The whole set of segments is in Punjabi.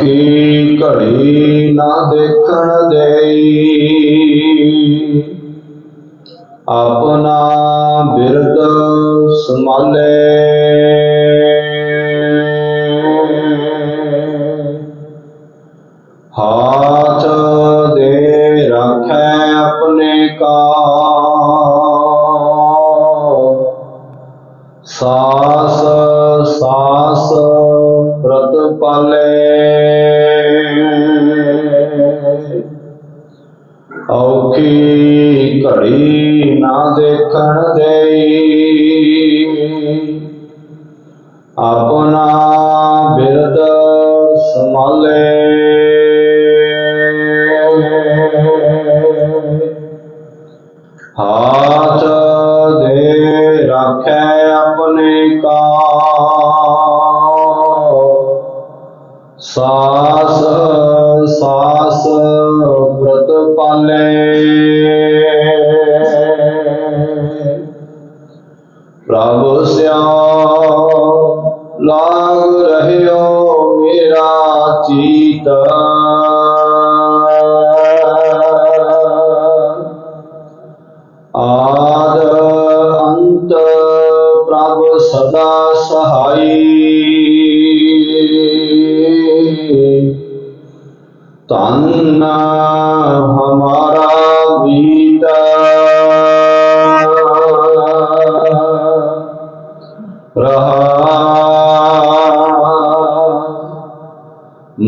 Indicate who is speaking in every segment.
Speaker 1: ਔਖੀ ਘੜੀ ਨਾ ਦੇਖਣ ਦੇਈ। ਆਪਣਾ ਬਿਰਦ ਸੰਭਾਲੇ। ਘੜੀ ਨਾ ਦੇਖਣ ਦੇਈ। ਆਪਣਾ ਬਿਰਦ ਸੰਭਾਲੇ। ਹਾਥ ਦੇ ਰੱਖੈ ਆਪਣੇ ਕਾ ਸਾਸ ਸਾਸ ਬ੍ਰਤ ਪਾਲੇ। ਪ੍ਰਭ ਸਿਆ ਲਾਗ ਰਹਿਓ ਮੇਰਾ ਚੀਤ। ਆਦ ਅੰਤ ਪ੍ਰਭ ਸਦਾ ਸਹਾਈ। ਤਨ ਹਮਾਰਾ ਗੀਤ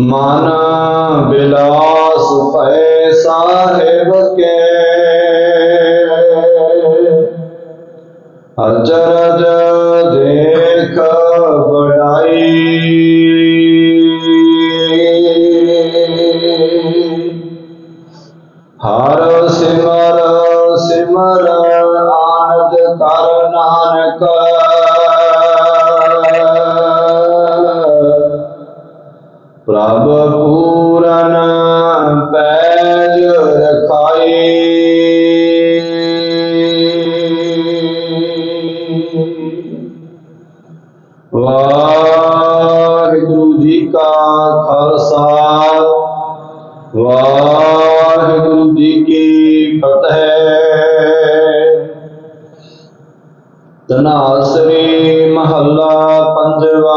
Speaker 1: ਮਨ ਬਿਲਾਸ ਭੈ ਸਾਹਿਬ ਕੇ ਅਚਰਜ ਦੇਖ ਬੜਾਈ ਪ੍ਰਭ ਪੂਰਨ ਪੈਜ ਰਖਾਈ ਵਾਹਿਗੁਰੂ ਜੀ ਕਾ ਖਾਲਸਾ, ਵਾਹਿਗੁਰੂ ਜੀ ਕੀ ਫਤਿਹ। ਤਨਾਸਰੀ ਮਹੱਲਾ ਪੰਜਵਾ